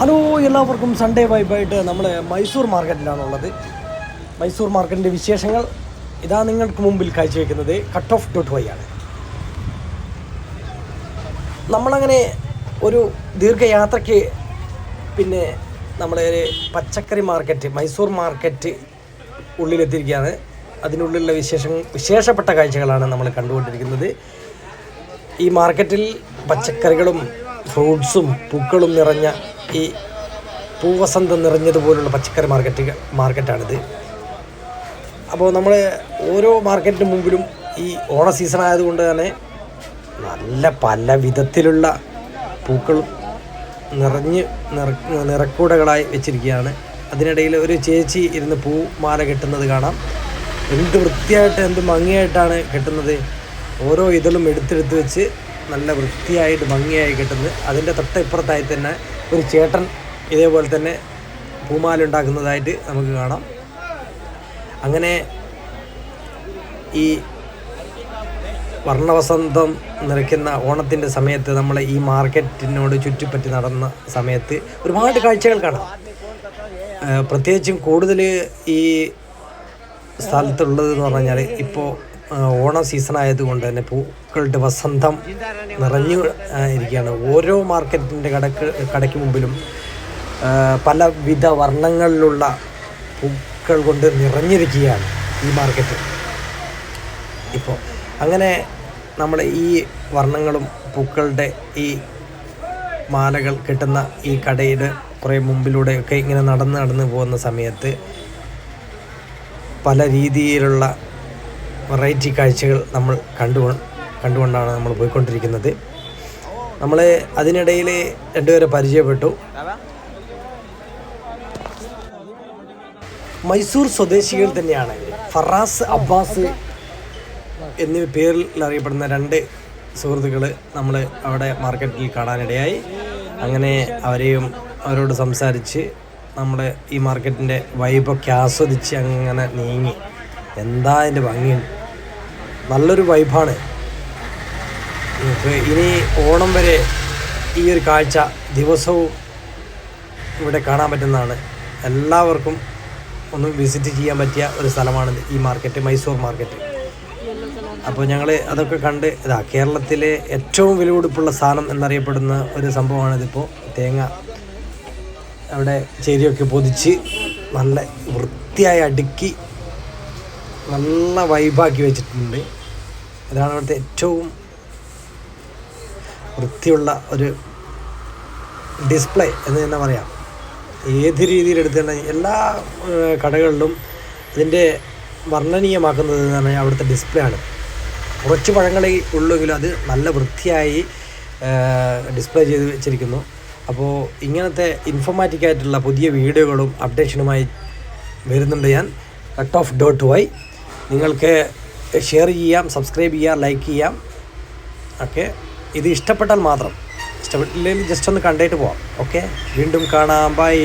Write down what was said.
Hello എല്ലാവർക്കും Sunday വൈബായിട്ട് നമ്മൾ മൈസൂർ മാർക്കറ്റിലാണുള്ളത്. മൈസൂർ മാർക്കറ്റിന്റെ വിശേഷങ്ങൾ ഇതാ നിങ്ങൾക്ക് മുമ്പിൽ കാഴ്ചവെക്കുന്നത്. കട്ട് ഓഫ് ഡോട്ട് വൈ ആണ്. നമ്മളങ്ങനെ ഒരു ദീർഘയാത്രയ്ക്ക് പിന്നെ നമ്മളെ ഒരു പച്ചക്കറി മാർക്കറ്റ് മൈസൂർ മാർക്കറ്റ് ഉള്ളിലെത്തിയിരിക്കുകയാണ്. അതിനുള്ളിലുള്ള വിശേഷം വിശേഷപ്പെട്ട കാഴ്ചകളാണ് നമ്മൾ കണ്ടുകൊണ്ടിരിക്കുന്നത്. ഈ മാർക്കറ്റിൽ പച്ചക്കറികളും ഫ്രൂട്ട്സും പൂക്കളും നിറഞ്ഞ ഈ പൂവസന്തം നിറഞ്ഞതുപോലുള്ള പച്ചക്കറി മാർക്കറ്റ് മാർക്കറ്റാണിത്. അപ്പോൾ നമ്മൾ ഓരോ മാർക്കറ്റിന് മുമ്പിലും ഈ ഓണ സീസൺ ആയതുകൊണ്ട് തന്നെ നല്ല പല വിധത്തിലുള്ള പൂക്കളും നിറഞ്ഞ് നിറ നിറക്കൂടകളായി വെച്ചിരിക്കുകയാണ്. അതിനിടയിൽ ഒരു ചേച്ചി ഇരുന്ന് പൂ മാല കെട്ടുന്നത് കാണാം. എന്ത് വൃത്തിയായിട്ട് എന്ത് ഭംഗിയായിട്ടാണ് കെട്ടുന്നത്. ഓരോ ഇതളും എടുത്തെടുത്ത് വെച്ച് നല്ല വൃത്തിയായിട്ട് ഭംഗിയായി കെട്ടുന്നത്. അതിന്റെ തൊട്ടിപ്പുറത്തായി തന്നെ ഒരു ചേട്ടൻ ഇതേപോലെ തന്നെ പൂമാല ഉണ്ടാക്കുന്നതായിട്ട് നമുക്ക് കാണാം. അങ്ങനെ ഈ വർണവസന്തം നിറയ്ക്കുന്ന ഓണത്തിന്റെ സമയത്ത് നമ്മൾ ഈ മാർക്കറ്റിനോട് ചുറ്റിപ്പറ്റി നടന്ന സമയത്ത് ഒരുപാട് കാഴ്ചകൾ കാണാം. പ്രത്യേകിച്ചും കൂടുതൽ ഈ സ്ഥലത്തുള്ളത് എന്ന് പറഞ്ഞാൽ ഇപ്പോൾ ഓണം സീസൺ ആയതുകൊണ്ട് തന്നെ പൂക്കളുടെ വസന്തം നിറഞ്ഞു ഇരിക്കുകയാണ്. ഓരോ മാർക്കറ്റിന്റെ കടക്ക് കടയ്ക്ക് മുമ്പിലും പലവിധ വർണങ്ങളിലുള്ള പൂക്കൾ കൊണ്ട് നിറഞ്ഞിരിക്കുകയാണ് ഈ മാർക്കറ്റ്. ഇപ്പോൾ അങ്ങനെ നമ്മൾ ഈ വർണങ്ങളും പൂക്കളുടെ ഈ മാലകൾ കിട്ടുന്ന ഈ കടയുടെ കുറേ മുമ്പിലൂടെ ഒക്കെ ഇങ്ങനെ നടന്ന് നടന്ന് പോകുന്ന സമയത്ത് പല രീതിയിലുള്ള വെറൈറ്റി കാഴ്ചകൾ നമ്മൾ കണ്ടു കണ്ടുകൊണ്ടാണ് നമ്മൾ പോയിക്കൊണ്ടിരിക്കുന്നത്. നമ്മൾ അതിനിടയിൽ രണ്ടുപേരെ പരിചയപ്പെട്ടു. മൈസൂർ സ്വദേശികൾ തന്നെയാണ് ഫറാസ് അബ്ബാസ് എന്നീ പേരിൽ അറിയപ്പെടുന്ന രണ്ട് സുഹൃത്തുക്കൾ നമ്മൾ അവിടെ മാർക്കറ്റിൽ കാണാനിടയായി. അങ്ങനെ അവരെയും അവരോട് സംസാരിച്ച് നമ്മുടെ ഈ മാർക്കറ്റിന്റെ വൈബൊക്കെ ആസ്വദിച്ച് അങ്ങനെ നീങ്ങി. എന്താ അതിന്റെ ഭംഗിയുണ്ട് നല്ലൊരു വൈബാണ് ഇനി ഓണം വരെ ഈ ഒരു കാഴ്ച ദിവസവും ഇവിടെ കാണാൻ പറ്റുന്നതാണ്. എല്ലാവർക്കും ഒന്ന് വിസിറ്റ് ചെയ്യാൻ പറ്റിയ ഒരു സ്ഥലമാണ് ഈ മാർക്കറ്റ് മൈസൂർ മാർക്കറ്റ് അപ്പോൾ ഞങ്ങൾ അതൊക്കെ കണ്ട് ഇതാ കേരളത്തിലെ ഏറ്റവും വിലപിടിപ്പുള്ള സാധനം എന്നറിയപ്പെടുന്ന ഒരു സംഭവമാണിതിപ്പോൾ തേങ്ങ. അവിടെ ചേരിയൊക്കെ പൊതിച്ച് നല്ല വൃത്തിയായി അടുക്കി നല്ല വൈബാക്കി വെച്ചിട്ടുണ്ട്. ഇതാണ് അവിടുത്തെ ഏറ്റവും വൃത്തിയുള്ള ഒരു ഡിസ്പ്ലേ എന്ന് തന്നെ പറയാം. ഏത് രീതിയിൽ എടുത്തിട്ടുണ്ടെങ്കിൽ എല്ലാ കടകളിലും ഇതിന്റെ വർണനീയമാക്കുന്നത് എന്ന് പറഞ്ഞാൽ അവിടുത്തെ ഡിസ്പ്ലേ ആണ്. കുറച്ച് പഴങ്ങളെ ഉള്ളെങ്കിലും അത് നല്ല വൃത്തിയായി ഡിസ്പ്ലേ ചെയ്ത് വെച്ചിരിക്കുന്നു. അപ്പോൾ ഇങ്ങനത്തെ ഇൻഫോർമാറ്റിക് ആയിട്ടുള്ള പുതിയ വീഡിയോകളും അപ്ഡേഷനുമായി വരുന്നുണ്ട് ഞാൻ. കട്ട് ഓഫ് ഡോട്ട് വൈ നിങ്ങൾക്ക് ഷെയർ ചെയ്യാം സബ്സ്ക്രൈബ് ചെയ്യാം ലൈക്ക് ചെയ്യാം. ഓക്കെ ഇത് ഇഷ്ടപ്പെട്ടാൽ മാത്രം. ഇഷ്ടപ്പെട്ടില്ലെങ്കിൽ ജസ്റ്റ് ഒന്ന് കണ്ടിട്ട് പോവാം. ഓക്കെ വീണ്ടും കാണാം. ബൈ